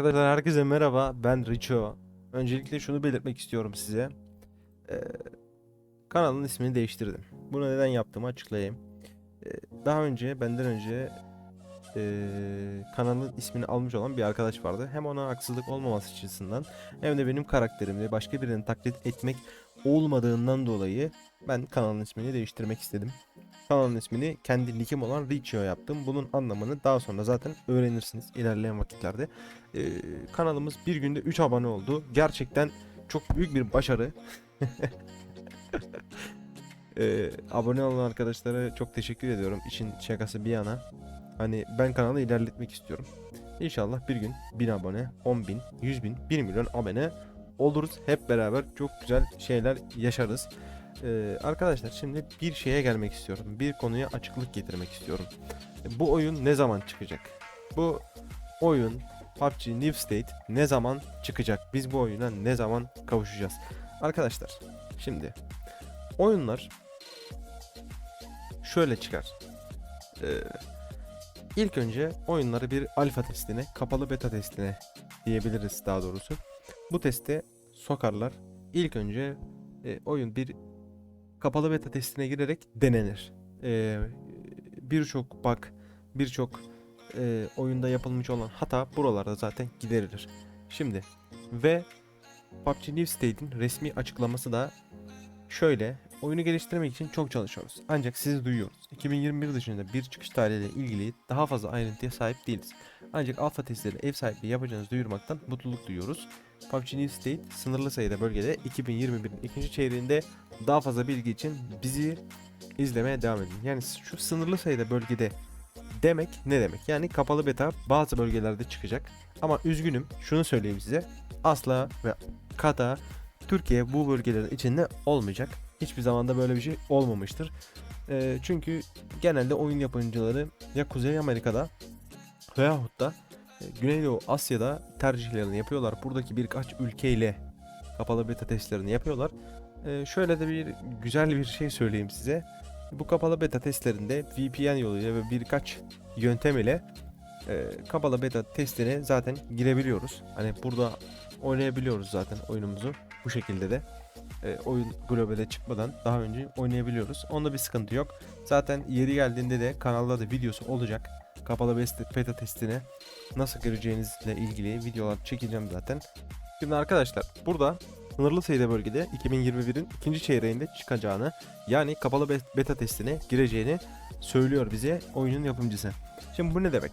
Arkadaşlar herkese merhaba. Ben Richo. Öncelikle şunu belirtmek istiyorum size. Ee, kanalın ismini değiştirdim. Bunu neden yaptığımı açıklayayım. Ee, daha önce benden önce ee, kanalın ismini almış olan bir arkadaş vardı. Hem ona haksızlık olmaması açısından hem de benim karakterimde başka birinin taklit etmek olmadığından dolayı ben kanalın ismini değiştirmek istedim. Kanalın ismini kendi nickim olan Richo yaptım. Bunun anlamını daha sonra zaten öğrenirsiniz ilerleyen vakitlerde. Ee, kanalımız bir günde 3 abone oldu. Gerçekten çok büyük bir başarı. Ee, abone olan arkadaşlara çok teşekkür ediyorum. İşin şakası bir yana. Hani ben kanalı ilerletmek istiyorum. İnşallah bir gün 1000 abone, 10 bin, 100 bin, 1 milyon abone oluruz. Hep beraber çok güzel şeyler yaşarız. Ee, arkadaşlar şimdi bir şeye gelmek istiyorum. Bir konuya açıklık getirmek istiyorum. Bu oyun ne zaman çıkacak? Bu oyun PUBG New State ne zaman çıkacak? Biz bu oyuna ne zaman kavuşacağız? Arkadaşlar şimdi oyunlar şöyle çıkar. Ee, ilk önce oyunları bir alfa testine, kapalı beta testine diyebiliriz daha doğrusu. Bu teste sokarlar. İlk önce e, oyun bir kapalı beta testine girerek denenir. Ee, birçok bug, birçok e, oyunda yapılmış olan hata buralarda zaten giderilir. Şimdi ve PUBG New State'in resmi açıklaması da şöyle. Oyunu geliştirmek için çok çalışıyoruz. Ancak sizi duyuyoruz. 2021 dışında bir çıkış tarihiyle ilgili daha fazla ayrıntıya sahip değiliz. Ancak alfa testleri ev sahipliği yapacağınızı duyurmaktan mutluluk duyuyoruz. PUBG New State sınırlı sayıda bölgede 2021'in ikinci çeyreğinde daha fazla bilgi için bizi izlemeye devam edin. Yani şu sınırlı sayıda bölgede demek ne demek? Yani kapalı beta bazı bölgelerde çıkacak. Ama üzgünüm şunu söyleyeyim size. Asla ve kata Türkiye bu bölgelerin içinde olmayacak. Hiçbir zamanda böyle bir şey olmamıştır. Ee, çünkü genelde oyun yapımcıları ya Kuzey Amerika'da veyahut da e, Güneydoğu Asya'da tercihlerini yapıyorlar. Buradaki birkaç ülkeyle kapalı beta testlerini yapıyorlar. Ee, şöyle de bir güzel bir şey söyleyeyim size. Bu kapalı beta testlerinde VPN yoluyla ve birkaç yöntem ile e, kapalı beta testine zaten girebiliyoruz. Hani burada oynayabiliyoruz zaten oyunumuzu bu şekilde de. E, oyun globale çıkmadan daha önce oynayabiliyoruz. Onda bir sıkıntı yok. Zaten yeri geldiğinde de kanalda da videosu olacak. Kapalı beta testine nasıl gireceğinizle ilgili videolar çekeceğim zaten. Şimdi arkadaşlar burada sınırlı sayıda bölgede 2021'in ikinci çeyreğinde çıkacağını yani kapalı be- beta testine gireceğini söylüyor bize oyunun yapımcısı. Şimdi bu ne demek?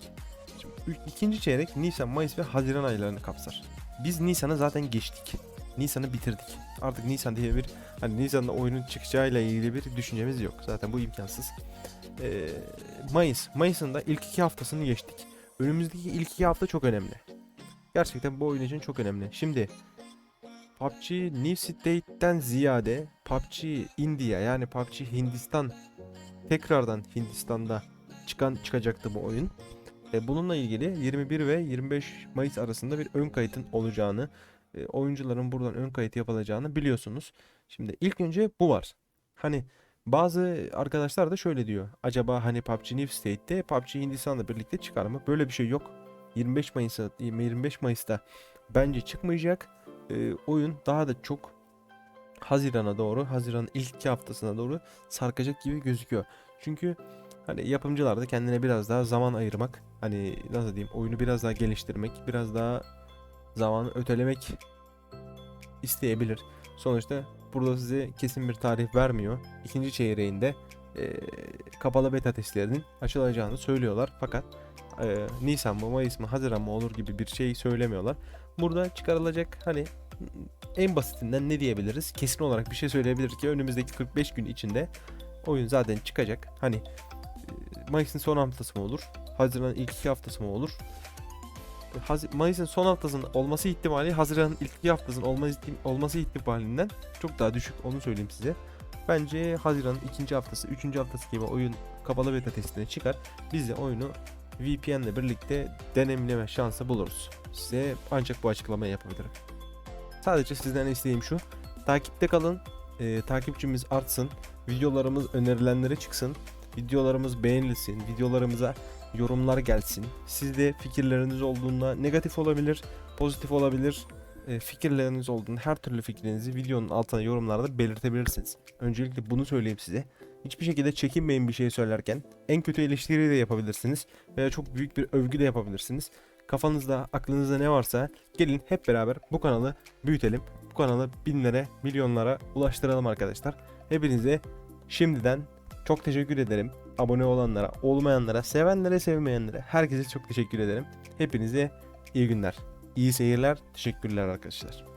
Şimdi ikinci çeyrek Nisan, Mayıs ve Haziran aylarını kapsar. Biz Nisan'ı zaten geçtik. Nisan'ı bitirdik. Artık Nisan diye bir hani Nisan'da oyunun çıkacağıyla ilgili bir düşüncemiz yok. Zaten bu imkansız. Ee, Mayıs. Mayıs'ın da ilk iki haftasını geçtik. Önümüzdeki ilk iki hafta çok önemli. Gerçekten bu oyun için çok önemli. Şimdi PUBG New State'den ziyade PUBG India yani PUBG Hindistan tekrardan Hindistan'da çıkan çıkacaktı bu oyun. E, bununla ilgili 21 ve 25 Mayıs arasında bir ön kayıtın olacağını, e, oyuncuların buradan ön kayıt yapılacağını biliyorsunuz. Şimdi ilk önce bu var. Hani bazı arkadaşlar da şöyle diyor. Acaba hani PUBG New State'te PUBG Hindistan'la birlikte çıkar mı? Böyle bir şey yok. 25 Mayıs'ta 25 Mayıs'ta bence çıkmayacak. E, oyun daha da çok Haziran'a doğru, Haziran'ın ilk iki haftasına doğru sarkacak gibi gözüküyor. Çünkü hani yapımcılar da kendine biraz daha zaman ayırmak, hani nasıl diyeyim, oyunu biraz daha geliştirmek, biraz daha zamanı ötelemek isteyebilir. Sonuçta burada size kesin bir tarih vermiyor. İkinci çeyreğinde eee, kapalı beta testlerinin açılacağını söylüyorlar. Fakat eee, Nisan mı, Mayıs mı, Haziran mı olur gibi bir şey söylemiyorlar. Burada çıkarılacak hani en basitinden ne diyebiliriz? Kesin olarak bir şey söyleyebilir ki önümüzdeki 45 gün içinde oyun zaten çıkacak. Hani e, Mayıs'ın son haftası mı olur? Haziran'ın ilk iki haftası mı olur? Mayıs'ın son haftasının olması ihtimali Haziran'ın ilk haftasının olması ihtimalinden çok daha düşük onu söyleyeyim size. Bence Haziran'ın ikinci haftası, üçüncü haftası gibi oyun kapalı beta testine çıkar. Biz de oyunu VPN ile birlikte deneyimleme şansı buluruz. Size ancak bu açıklamayı yapabilirim. Sadece sizden isteğim şu. Takipte kalın. e, takipçimiz artsın. Videolarımız önerilenlere çıksın. Videolarımız beğenilsin. Videolarımıza yorumlar gelsin. Sizde fikirleriniz olduğunda negatif olabilir, pozitif olabilir. E, fikirleriniz olduğunda her türlü fikrinizi videonun altına yorumlarda belirtebilirsiniz. Öncelikle bunu söyleyeyim size. Hiçbir şekilde çekinmeyin bir şey söylerken. En kötü eleştiri de yapabilirsiniz veya çok büyük bir övgü de yapabilirsiniz. Kafanızda, aklınızda ne varsa gelin hep beraber bu kanalı büyütelim. Bu kanalı binlere, milyonlara ulaştıralım arkadaşlar. Hepinize şimdiden çok teşekkür ederim. Abone olanlara, olmayanlara, sevenlere, sevmeyenlere herkese çok teşekkür ederim. Hepinize iyi günler, iyi seyirler, teşekkürler arkadaşlar.